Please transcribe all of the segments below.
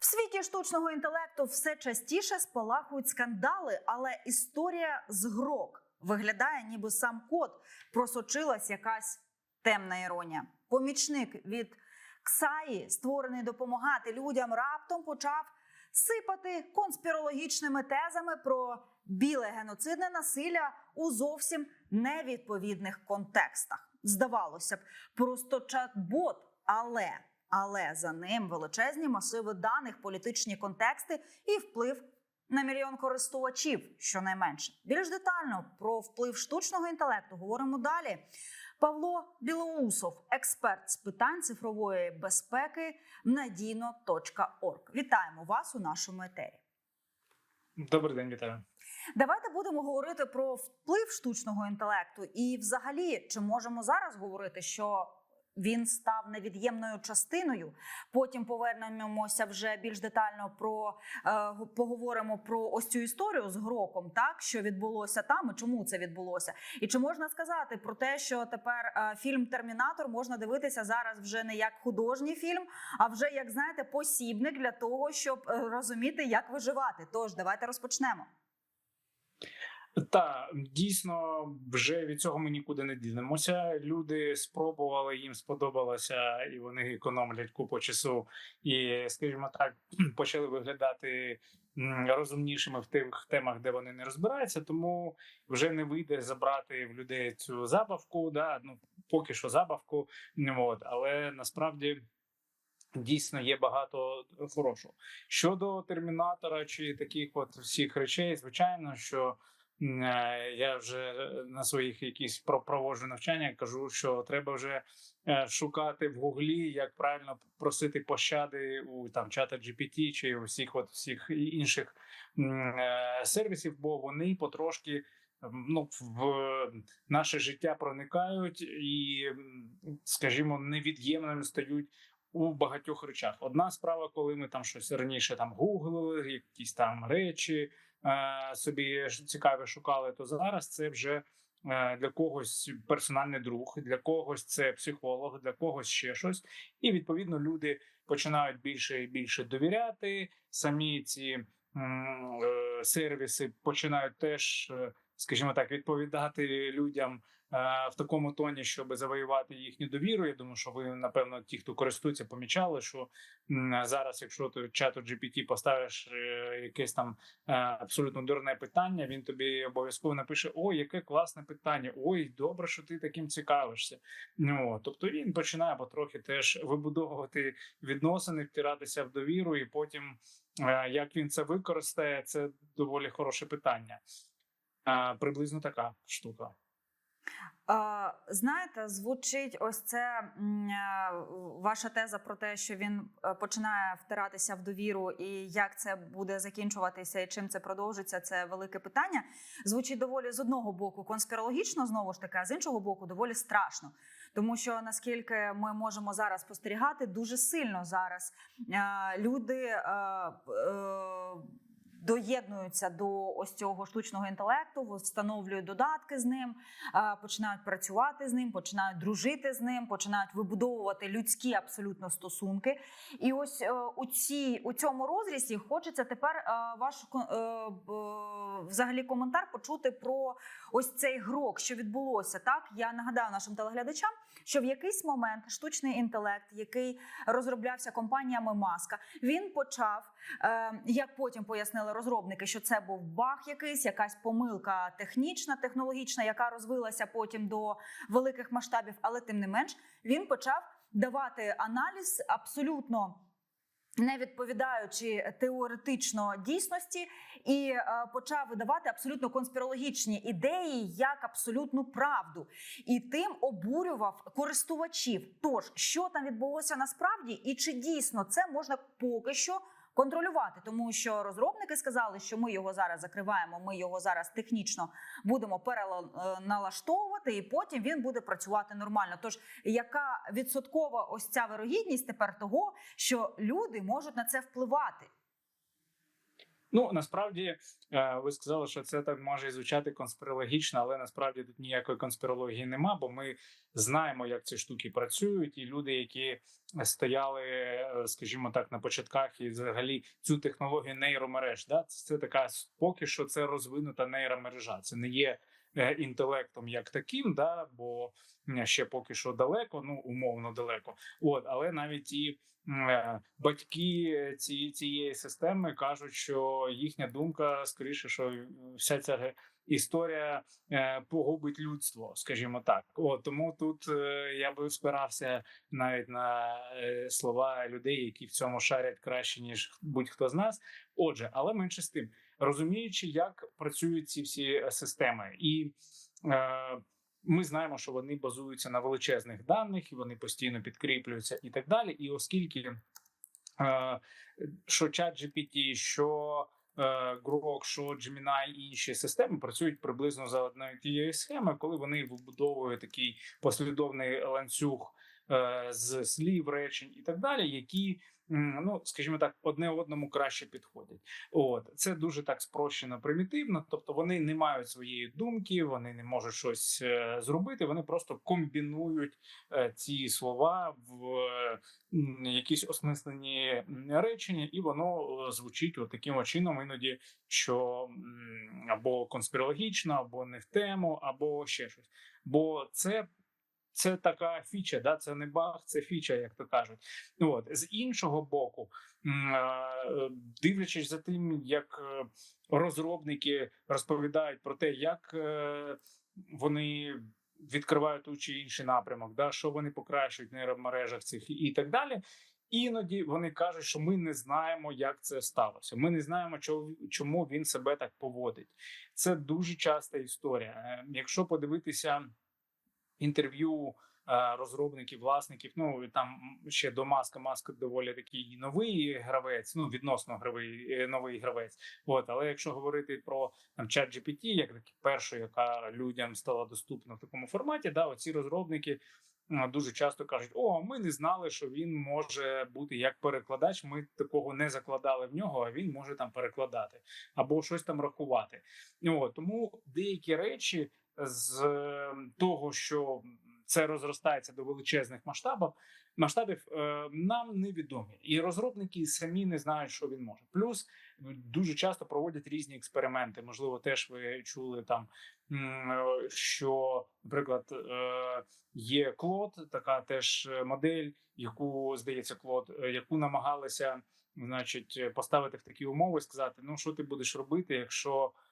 В світі штучного інтелекту все частіше спалахують скандали, але історія з грок виглядає, ніби сам код просочилась якась темна іронія. Помічник від Ксаї, створений допомагати людям, раптом почав сипати конспірологічними тезами про біле геноцидне насилля у зовсім невідповідних контекстах. Здавалося б, просто чат-бот, але але за ним величезні масиви даних, політичні контексти і вплив на мільйон користувачів, щонайменше. Більш детально про вплив штучного інтелекту говоримо далі. Павло Білоусов, експерт з питань цифрової безпеки, надійно.орг. Вітаємо вас у нашому етері. Добрий день, вітаю. Давайте будемо говорити про вплив штучного інтелекту, і, взагалі, чи можемо зараз говорити, що він став невід'ємною частиною. Потім повернемося вже більш детально про е, поговоримо про ось цю історію з гроком, так що відбулося там і чому це відбулося, і чи можна сказати про те, що тепер е, фільм Термінатор можна дивитися зараз вже не як художній фільм, а вже як знаєте, посібник для того, щоб е, розуміти, як виживати. Тож давайте розпочнемо. Та дійсно вже від цього ми нікуди не дінемося. Люди спробували, їм сподобалося, і вони економлять купу часу. І, скажімо так, почали виглядати розумнішими в тих темах, де вони не розбираються. Тому вже не вийде забрати в людей цю забавку. Да, ну поки що забавку, от, але насправді. Дійсно є багато хорошого щодо термінатора чи таких от всіх речей. Звичайно, що я вже на своїх якісь про- проводжу навчання. Кажу, що треба вже е, шукати в гуглі, як правильно просити пощади у там чата GPT чи у всіх от всіх інших е, сервісів, бо вони потрошки. Ну, в наше життя проникають і, скажімо, невід'ємними стають у багатьох речах. Одна справа, коли ми там щось раніше там гуглили, якісь там речі е, собі ж цікаве шукали, то зараз це вже е, для когось персональний друг, для когось це психолог, для когось ще щось. І відповідно люди починають більше і більше довіряти. Самі ці е, сервіси починають теж, е, скажімо так, відповідати людям. е, В такому тоні, щоб завоювати їхню довіру, я думаю, що ви напевно, ті, хто користується, помічали, що зараз, якщо ти чату GPT поставиш е, якесь там е, абсолютно дурне питання, він тобі обов'язково напише: Ой, яке класне питання! Ой, добре, що ти таким цікавишся. Ну тобто він починає потрохи теж вибудовувати відносини, втиратися в довіру, і потім як він це використає, це доволі хороше питання. Е, Приблизно така штука. Знаєте, звучить ось це е, ваша теза про те, що він е, починає втиратися в довіру, і як це буде закінчуватися, і чим це продовжиться, це велике питання. Звучить доволі з одного боку конспірологічно, знову ж таки, а з іншого боку, доволі страшно. Тому що наскільки ми можемо зараз спостерігати, дуже сильно зараз люди. Доєднуються до ось цього штучного інтелекту, встановлюють додатки з ним, починають працювати з ним, починають дружити з ним, починають вибудовувати людські абсолютно стосунки. І ось е, у цій у цьому розрізі хочеться тепер е, ваш е, взагалі коментар почути про ось цей грок, що відбулося. Так я нагадаю нашим телеглядачам, що в якийсь момент штучний інтелект, який розроблявся компаніями Маска, він почав, як потім пояснили розробники, що це був баг якийсь, якась помилка технічна, технологічна, яка розвилася потім до великих масштабів, але тим не менш він почав давати аналіз абсолютно. Не відповідаючи теоретично дійсності, і е, почав видавати абсолютно конспірологічні ідеї як абсолютну правду, і тим обурював користувачів. Тож що там відбулося насправді, і чи дійсно це можна поки що контролювати, тому що розробники сказали, що ми його зараз закриваємо. Ми його зараз технічно будемо переналаштовувати, і потім він буде працювати нормально. Тож яка відсоткова ось ця вирогідність тепер того, що люди можуть на це впливати? Ну насправді е, ви сказали, що це так може звучати конспірологічно, але насправді тут ніякої конспірології нема, бо ми знаємо, як ці штуки працюють, і люди, які стояли, е, скажімо так, на початках і взагалі цю технологію нейромереж, да, це, така поки що це розвинута нейромережа. Це не є е, інтелектом як таким, да, бо ще поки що далеко, ну умовно далеко. От, але навіть і е, батьки ці, цієї системи кажуть, що їхня думка скоріше, що вся ця історія е, погубить людство, скажімо так. От тому тут е, я би спирався навіть на е, слова людей, які в цьому шарять краще ніж будь-хто з нас. Отже, але менше з тим, розуміючи, як працюють ці всі е, системи, і е, ми знаємо, що вони базуються на величезних даних, і вони постійно підкріплюються, і так далі. І оскільки е, що ChatGPT, що е, Grok, що Gemini і інші системи працюють приблизно за одною тією схемою, коли вони вибудовують такий послідовний ланцюг е, з слів, речень і так далі, які ну скажімо так, одне одному краще підходять. От це дуже так спрощено, примітивно. Тобто вони не мають своєї думки, вони не можуть щось е, зробити. Вони просто комбінують е, ці слова в е, якісь осмислені речення, і воно звучить от таким чином, іноді що або конспірологічно, або не в тему, або ще щось. Бо це. Це така фіча, да, це не баг, це фіча, як то кажуть. От з іншого боку, е, дивлячись за тим, як е, розробники розповідають про те, як е, вони відкривають той чи інший напрямок, да, що вони покращують в нейромережах цих і- так далі. Іноді вони кажуть, що ми не знаємо, як це сталося. Ми не знаємо, чому він себе так поводить. Це дуже часта історія. Якщо подивитися інтерв'ю е, розробників, власників, ну там ще до маска. Маска доволі такий новий гравець, ну відносно гравий е, новий гравець. От, але якщо говорити про там ChatGPT, як таки першу, яка людям стала доступна в такому форматі, да, оці розробники. Дуже часто кажуть: о, ми не знали, що він може бути як перекладач. Ми такого не закладали в нього, а він може там перекладати або щось там рахувати. О, тому деякі речі з е, того, що це розростається до величезних масштабів, масштабів е, нам невідомі, і розробники самі не знають, що він може. Плюс дуже часто проводять різні експерименти. Можливо, теж ви чули там, е, що, наприклад, е, є Клод, така теж модель, яку здається, Клод, е, яку намагалися, значить, поставити в такі умови, сказати: ну що ти будеш робити, якщо е,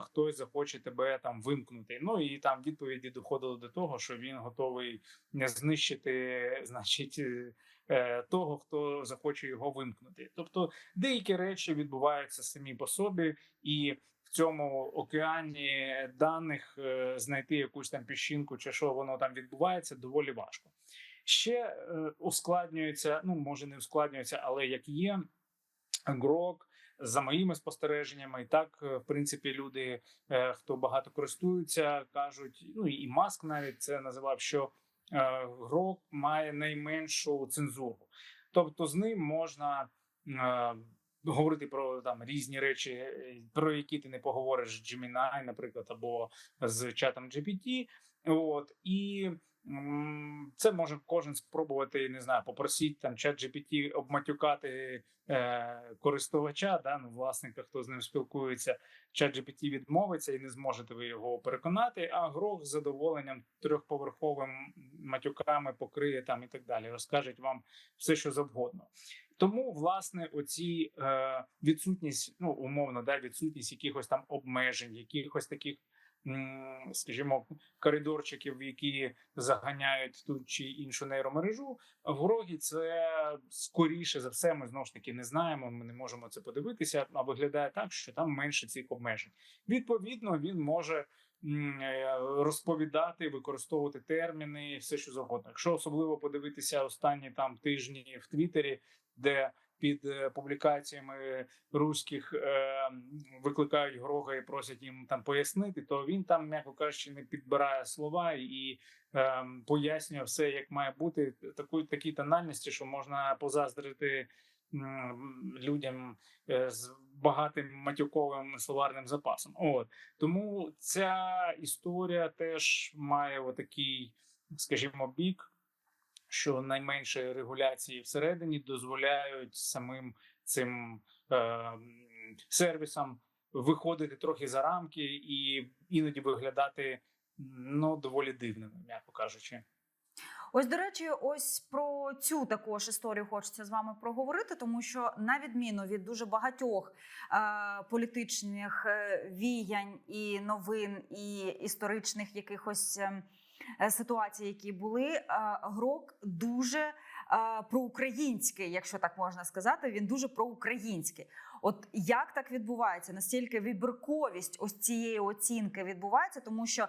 хтось захоче тебе там вимкнути. Ну і там відповіді доходили до того, що він готовий не знищити, значить, е, е, того, хто захоче його вимкнути. Тобто деякі речі відбуваються самі по собі, і в цьому океані даних е, знайти якусь там піщинку чи що воно там відбувається, доволі важко. Ще е, ускладнюється, ну може не ускладнюється, але як є грок. За моїми спостереженнями, і так е, в принципі люди, е, хто багато користуються, кажуть, ну і маск навіть це називав, що е, грок має найменшу цензуру, тобто з ним можна говорити про там різні речі, про які ти не поговориш з Gemini, наприклад, або з чатом GPT. От і це може кожен спробувати, не знаю, попросіть там чат GPT обматюкати е, користувача, да, ну, власника, хто з ним спілкується. Чат GPT відмовиться і не зможете ви його переконати. А грох з задоволенням трьохповерховим матюками покриє там і так далі. Розкажуть вам все, що завгодно. Тому, власне, оці е, відсутність, ну умовно, да, відсутність якихось там обмежень, якихось таких, скажімо, коридорчиків, які заганяють ту чи іншу нейромережу. В Грогі це скоріше за все. Ми знову ж таки не знаємо. Ми не можемо це подивитися. А виглядає так, що там менше цих обмежень. Відповідно, він може. е, Розповідати, використовувати терміни, все що завгодно. Якщо особливо подивитися останні там тижні в Твіттері, де під е, публікаціями руських е, викликають Грога і просять їм там пояснити, то він там, м'яко кажучи, не підбирає слова і е, пояснює все, як має бути такої такій тональності, що можна позаздрити людям з багатим матюковим словарним запасом. От тому ця історія теж має отакий, скажімо, бік, що найменше регуляції всередині дозволяють самим цим е, сервісам виходити трохи за рамки і іноді виглядати ну доволі дивними, м'яко кажучи. Ось, до речі, ось про цю також історію хочеться з вами проговорити, тому що на відміну від дуже багатьох е, політичних е, віянь і новин і історичних якихось ем, ситуацій, які були, е, грок дуже е, проукраїнський, якщо так можна сказати. Він дуже проукраїнський. От як так відбувається? Настільки вибірковість ось цієї оцінки відбувається, тому що е,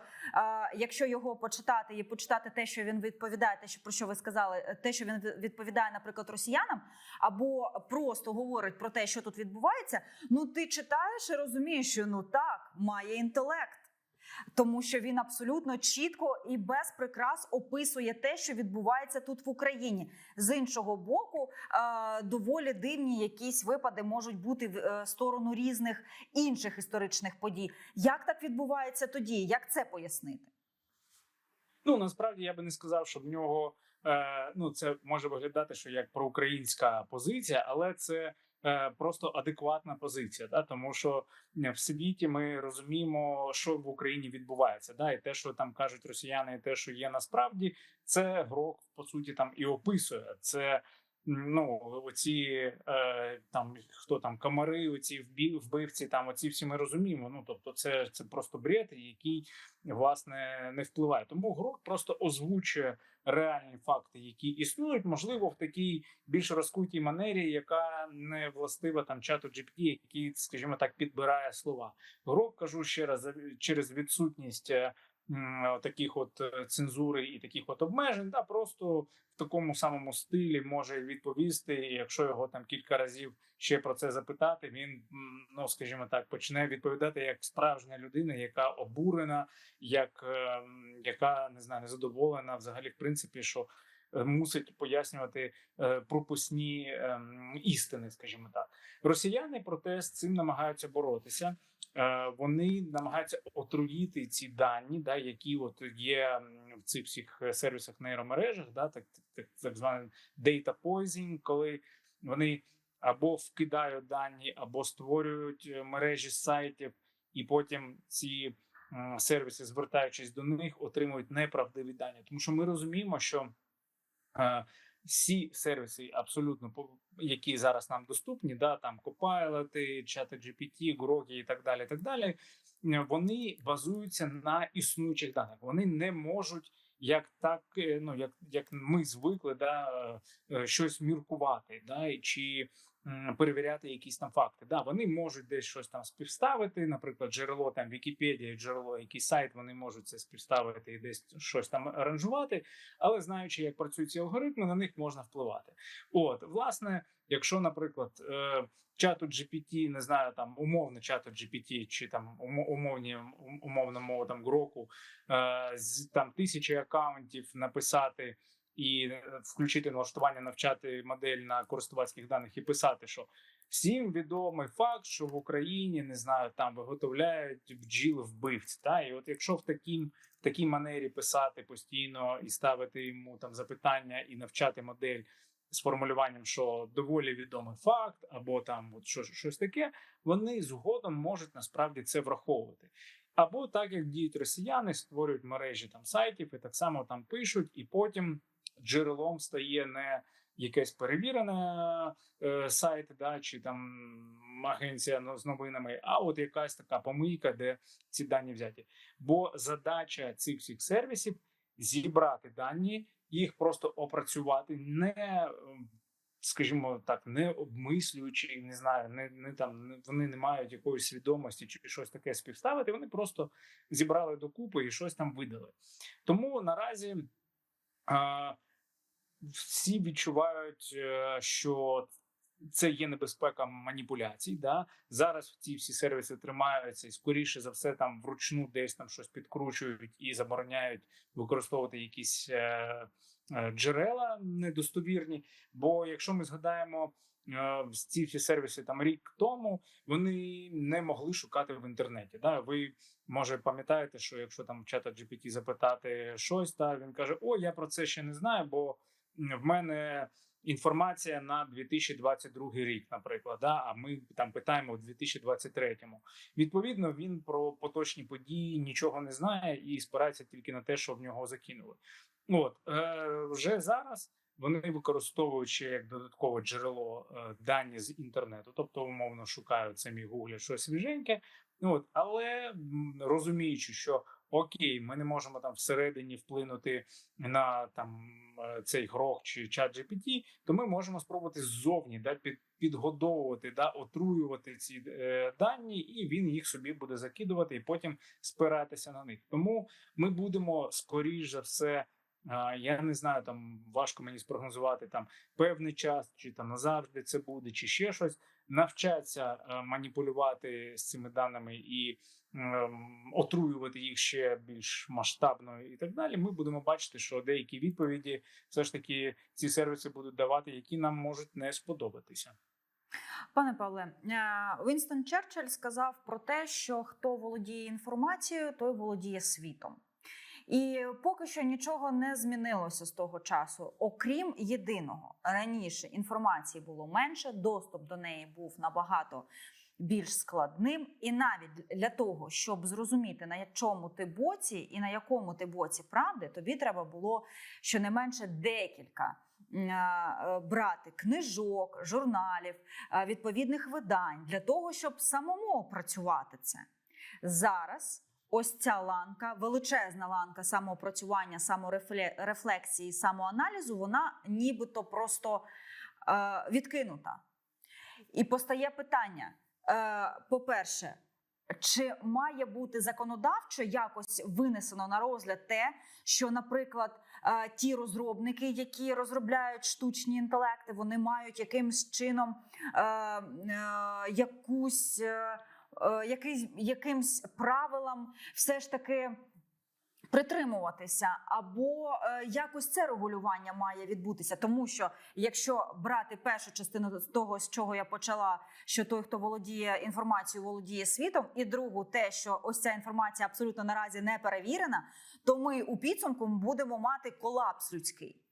якщо його почитати і почитати те, що він відповідає, те, що про що ви сказали, е, те, що він відповідає, наприклад, росіянам, або просто говорить про те, що тут відбувається, ну ти читаєш і розумієш, що ну так має інтелект. Тому що він абсолютно чітко і без прикрас описує те, що відбувається тут в Україні. З іншого боку, е, доволі дивні якісь випади можуть бути в е, сторону різних інших історичних подій. Як так відбувається тоді? Як це пояснити? Ну насправді я би не сказав, що в нього е, ну це може виглядати, що як проукраїнська позиція, але це просто адекватна позиція. Да? Тому що е, в світі ми розуміємо, що в Україні відбувається. Да? І те, що там кажуть росіяни, і те, що є насправді, це грок по суті там і описує. Це ну оці е, там хто там комари, оці вбивці, там оці всі ми розуміємо. Ну тобто, це, це просто бред, який власне не впливає. Тому грок просто озвучує реальні факти, які існують, можливо, в такій більш розкутій манері, яка не властива там чату GPT, який, скажімо так, підбирає слова. Грок кажу ще раз через відсутність. Е, Таких от е, цензури і таких от обмежень, да, просто в такому самому стилі може відповісти. І якщо його там кілька разів ще про це запитати, він ну скажімо так, почне відповідати як справжня людина, яка обурена, як е, яка не знаю, незадоволена взагалі, в принципі, що мусить пояснювати е, пропускні е, істини, скажімо так. Росіяни проте з цим намагаються боротися. Е, Вони намагаються отруїти ці дані, да, які от є в цих всіх е, сервісах нейромережах, да, так, так, так званий data poisoning, коли вони або вкидають дані, або створюють е, мережі сайтів, і потім ці сервіси, звертаючись до них, отримують неправдиві дані. Тому що ми розуміємо, що всі сервіси, абсолютно які зараз нам доступні, да, там Copilot, ChatGPT, GPT, Grok і так далі. і так далі, е, Вони базуються на існуючих даних. Вони не можуть. Як так, е, ну як, як ми звикли, да, е, щось міркувати, да, чи перевіряти якісь там факти. Да, вони можуть десь щось там співставити, наприклад, джерело там Вікіпедія, джерело, якийсь сайт, вони можуть це співставити і десь щось там аранжувати. Але знаючи, як працюють ці алгоритми, на них можна впливати. От, власне, якщо, наприклад, е, чату GPT, не знаю, там умовно чату GPT, чи там умовні ум- умовна мова там гроку, е, з там тисячі акаунтів написати. І е, включити налаштування, навчати модель на користувацьких даних і писати, що всім відомий факт, що в Україні не знаю, там виготовляють бджіл вбивць. Та і от якщо в таким в такій манері писати постійно і ставити йому там запитання і навчати модель з формулюванням, що доволі відомий факт, або там от що, щось таке, вони згодом можуть насправді це враховувати. Або так як діють росіяни, створюють мережі там сайтів і так само там пишуть, і потім джерелом стає не якесь перевірене е, сайт, да, чи там агенція ну, з новинами, а от якась така помийка, де ці дані взяті. Бо задача цих всіх сервісів зібрати дані, їх просто опрацювати, не скажімо так, не обмислюючи, не знаю, не, не там вони не мають якоїсь свідомості чи щось таке співставити. Вони просто зібрали докупи і щось там видали. Тому наразі а, всі відчувають, е, що це є небезпека маніпуляцій. Да? Зараз ці всі сервіси тримаються і скоріше за все там вручну десь там щось підкручують і забороняють використовувати якісь е, е, джерела недостовірні. Бо якщо ми згадаємо е, ці всі сервіси там рік тому вони не могли шукати в інтернеті. Да? Ви може пам'ятаєте, що якщо там чата GPT запитати щось, та він каже: О, я про це ще не знаю, бо в мене інформація на 2022 рік, наприклад. Да? А ми там питаємо в 2023. Відповідно, він про поточні події нічого не знає і спирається тільки на те, що в нього закинули. От е, вже зараз вони використовують ще як додаткове джерело е, дані з інтернету, тобто умовно шукають самі гуглять щось свіженьке. От, але розуміючи, що окей, ми не можемо там всередині вплинути на там е, цей грох чи чат GPT, то ми можемо спробувати ззовні да, під, підгодовувати, да, отруювати ці е, дані, і він їх собі буде закидувати і потім спиратися на них. Тому ми будемо скоріш за все. Я не знаю, там важко мені спрогнозувати там певний час, чи там назавжди це буде, чи ще щось. Навчаться е, маніпулювати з цими даними і отруювати їх ще більш масштабно і так далі. Ми будемо бачити, що деякі відповіді все ж таки ці сервіси будуть давати, які нам можуть не сподобатися. Пане Павле, е, Вінстон Черчилль сказав про те, що хто володіє інформацією, той володіє світом. І поки що нічого не змінилося з того часу, окрім єдиного раніше інформації було менше, доступ до неї був набагато більш складним. І навіть для того, щоб зрозуміти на чому ти боці і на якому ти боці правди, тобі треба було щонайменше декілька е, брати книжок, журналів, е, відповідних видань для того, щоб самому опрацювати це. Зараз ось ця ланка, величезна ланка самоопрацювання, саморефлексії, самоаналізу, вона нібито просто е, відкинута. І постає питання: по-перше, чи має бути законодавчо якось винесено на розгляд те, що, наприклад, е, ті розробники, які розробляють штучні інтелекти, вони мають якимсь чином е, е, якусь. Е, е, якимсь правилам все ж таки притримуватися, або е, якось це регулювання має відбутися. Тому що якщо брати першу частину з того, з чого я почала, що той, хто володіє інформацією, володіє світом, і другу, те, що ось ця інформація абсолютно наразі не перевірена, то ми у підсумку будемо мати колапс людський.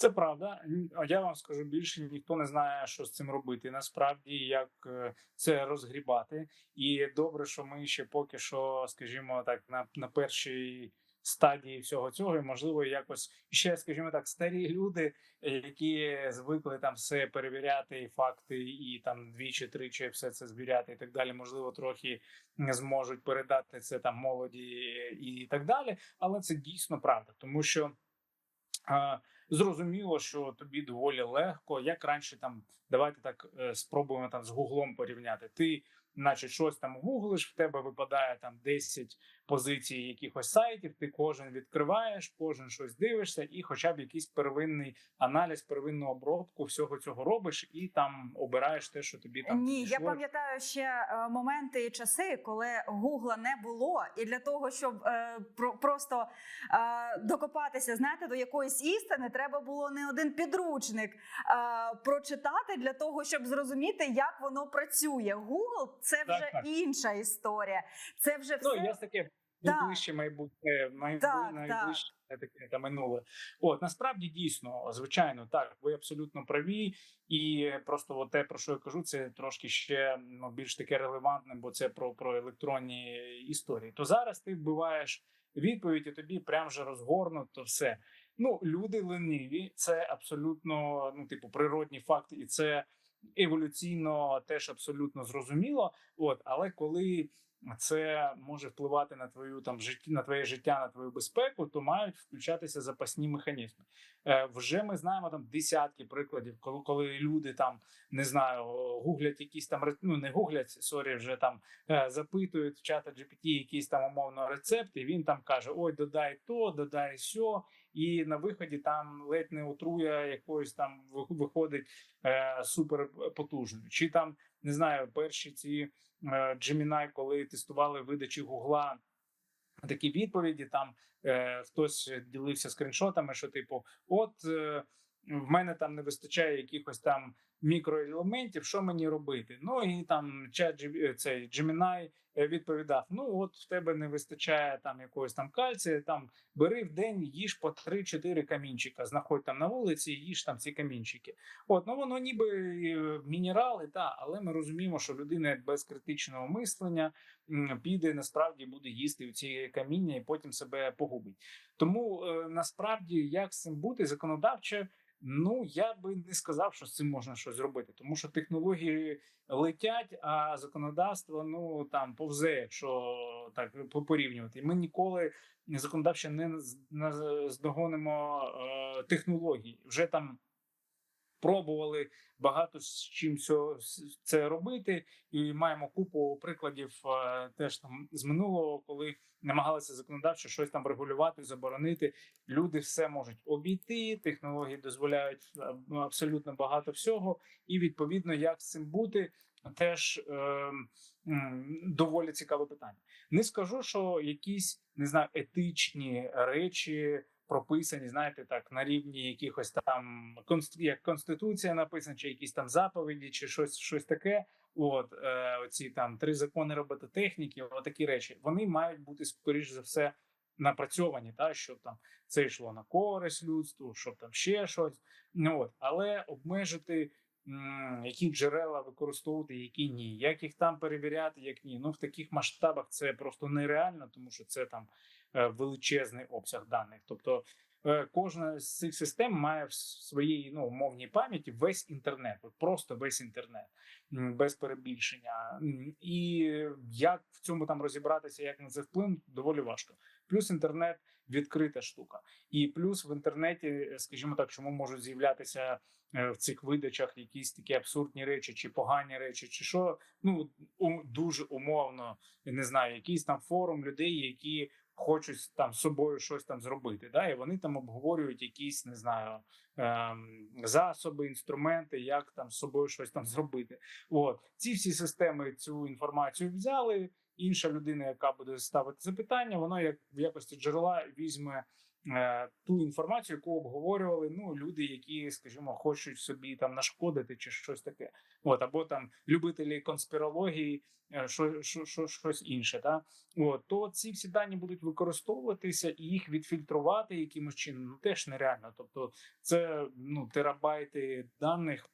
Це правда. А я вам скажу більше, ніхто не знає, що з цим робити. Насправді, як е, це розгрібати. І добре, що ми ще поки що, скажімо так, на, на першій стадії всього цього, і можливо, якось ще, скажімо так, старі люди, які звикли там все перевіряти, і факти, і там двічі, тричі все це звіряти, і так далі. Можливо, трохи зможуть передати це там молоді і так далі. Але це дійсно правда, тому що. А, Зрозуміло, що тобі доволі легко. Як раніше, там давайте так е, спробуємо там з гуглом порівняти. Ти, наче, щось там гуглиш, в тебе випадає там 10 позицій якихось сайтів. Ти кожен відкриваєш, кожен щось дивишся, і хоча б якийсь первинний аналіз, первинну обробку всього цього робиш, і там обираєш те, що тобі там Ні, я пам'ятаю ще е, моменти і часи, коли гугла не було, і для того, щоб е, про, просто е, докопатися, знаєте, до якоїсь істини, треба було не один підручник е, прочитати для того, щоб зрозуміти, як воно працює. Google – це вже так. інша історія. Це вже Ну, все я таке Так. Найближче майбутнє, майбу- найближче таке та минуле. От насправді дійсно, звичайно, так ви абсолютно праві, і просто от те, про що я кажу, це трошки ще ну, більш таке релевантне, бо це про, про електронні історії. То зараз ти вбиваєш відповідь, і тобі прям вже розгорнуто все. Ну, люди лениві, це абсолютно ну, типу, природні факти, і це еволюційно теж абсолютно зрозуміло. От, але коли це може впливати на твою там житті, на твоє життя, на твою безпеку, то мають включатися запасні механізми. Е, вже ми знаємо там десятки прикладів, коли, коли люди там не знаю, гуглять якісь там ну не гуглять, сорі, вже там е, запитують в чата GPT якийсь там умовно рецепт, і він там каже: Ой, додай то, додай сьо. І на виході там ледь не отруя якоюсь там виходить е, супер потужною. Чи там не знаю, перші ці е, коли тестували видачі Гугла. Такі відповіді там е, хтось ділився скріншотами, що типу, от е, в мене там не вистачає якихось там мікроелементів, що мені робити. Ну і там чат цей Gemini е, відповідав: ну от в тебе не вистачає там якогось там кальція, там бери в день, їж по 3-4 камінчика, знаходь там на вулиці, їж там ці камінчики. От, ну воно ніби е, мінерали, та, але ми розуміємо, що людина без критичного мислення піде насправді буде їсти ці каміння і потім себе погубить. Тому е, насправді як з цим бути законодавче. Ну я би не сказав, що з цим можна щось зробити, тому що технології летять, а законодавство ну там повзе, якщо так по- порівнювати. Ми ніколи законодавчо не здогонимо е, технології. Вже там пробували багато з чим це робити, і маємо купу прикладів е, теж там з минулого, коли намагалися законодавчо щось там регулювати, заборонити. Люди все можуть обійти, технології дозволяють е, абсолютно багато всього, і відповідно, як з цим бути, теж е, доволі цікаве питання. Не скажу, що якісь не знаю етичні речі прописані, знаєте, так на рівні якихось там як конституція написана, чи якісь там заповіді, чи щось, щось таке. От е, оці там три закони робототехніки, такі речі, вони мають бути скоріш за все напрацьовані, та щоб там це йшло на користь людству, щоб там ще щось. Ну от, але обмежити. Які джерела використовувати, які ні, як їх там перевіряти, як ні. Ну в таких масштабах це просто нереально, тому що це там величезний обсяг даних. Тобто е, кожна з цих систем має в своїй ну, умовній пам'яті весь інтернет, просто весь інтернет, без перебільшення. І як в цьому там розібратися, як на це вплинути, доволі важко. Плюс інтернет відкрита штука, і плюс в інтернеті, е, скажімо так, чому можуть з'являтися е, в цих видачах якісь такі абсурдні речі, чи погані речі, чи що. Ну дуже умовно не знаю, якийсь там форум людей, які хочуть там з собою щось там зробити. Да? І вони там обговорюють якісь, не знаю, ем, засоби, інструменти, як там з собою щось там зробити. От ці всі системи цю інформацію взяли. Інша людина, яка буде ставити запитання, вона як в якості джерела візьме ту інформацію, яку обговорювали ну люди, які, скажімо, хочуть собі там нашкодити чи щось таке. От або там любителі конспірології, е, що, що, що щось інше. Та от то ці всі дані будуть використовуватися і їх відфільтрувати якимось чином ну, теж нереально. Тобто, це ну терабайти даних,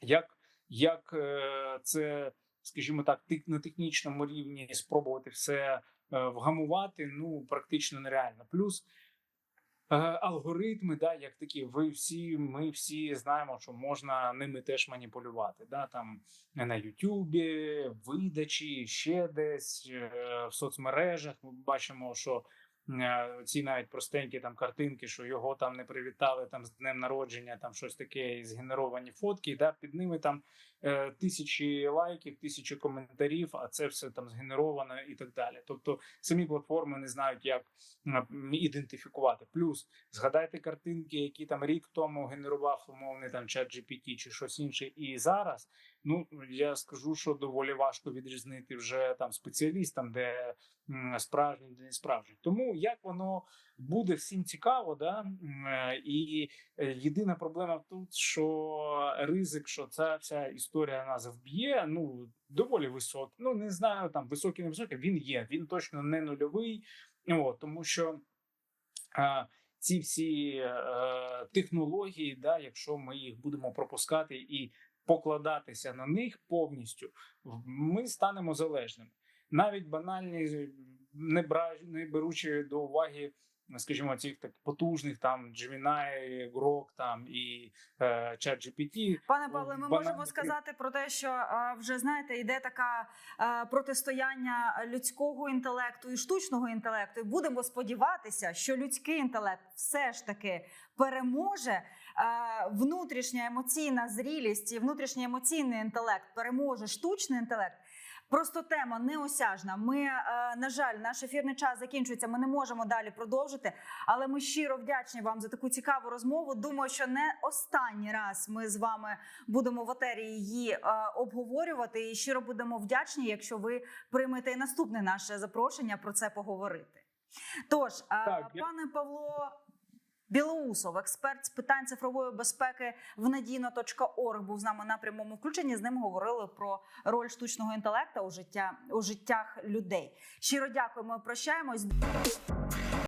як, як е, це, скажімо так, на технічному рівні спробувати все е, вгамувати, ну практично нереально. Плюс е, алгоритми, да, як такі, ви всі, ми всі знаємо, що можна ними теж маніпулювати. Да, там на Ютубі, видачі, ще десь е, в соцмережах. Ми бачимо, що е, ці навіть простенькі там картинки, що його там не привітали там з днем народження, там щось таке, і згенеровані фотки. Да, під ними там е, тисячі лайків, тисячі коментарів, а це все там згенеровано і так далі. Тобто самі платформи не знають, як ідентифікувати. Плюс згадайте картинки, які там рік тому генерував умовний там чат GPT чи щось інше, і зараз. Ну я скажу, що доволі важко відрізнити вже там спеціалістам, де м, справжні, де не справжні. Тому як воно буде всім цікаво, да е, і е, єдина проблема тут, що ризик, що ця вся історія нас вб'є, ну доволі високий. Ну не знаю, там високий, не високий. Він є. Він точно не нульовий. О, тому що а, ці всі е, технології, да, якщо ми їх будемо пропускати і покладатися на них повністю, ми станемо залежними. Навіть банальні, не, беручи до уваги, скажімо, цих так потужних там Gemini, Grok там і е, ChatGPT, Пане Павле, ми банально можемо сказати про те, що е, вже знаєте, йде така е, протистояння людського інтелекту і штучного інтелекту. І будемо сподіватися, що людський інтелект все ж таки переможе. е, Внутрішня емоційна зрілість і внутрішній емоційний інтелект переможе штучний інтелект. Просто тема неосяжна. Ми, е, на жаль, наш ефірний час закінчується. Ми не можемо далі продовжити. Але ми щиро вдячні вам за таку цікаву розмову. Думаю, що не останній раз ми з вами будемо в етері її е, обговорювати. І щиро будемо вдячні, якщо ви приймете і наступне наше запрошення про це поговорити. Тож, е, Так, я- пане Павло. Білоусов, експерт з питань цифрової безпеки в надійно.орг, був з нами на прямому включенні. З ним говорили про роль штучного інтелекту у життя у життях людей. Щиро дякуємо. Прощаємось.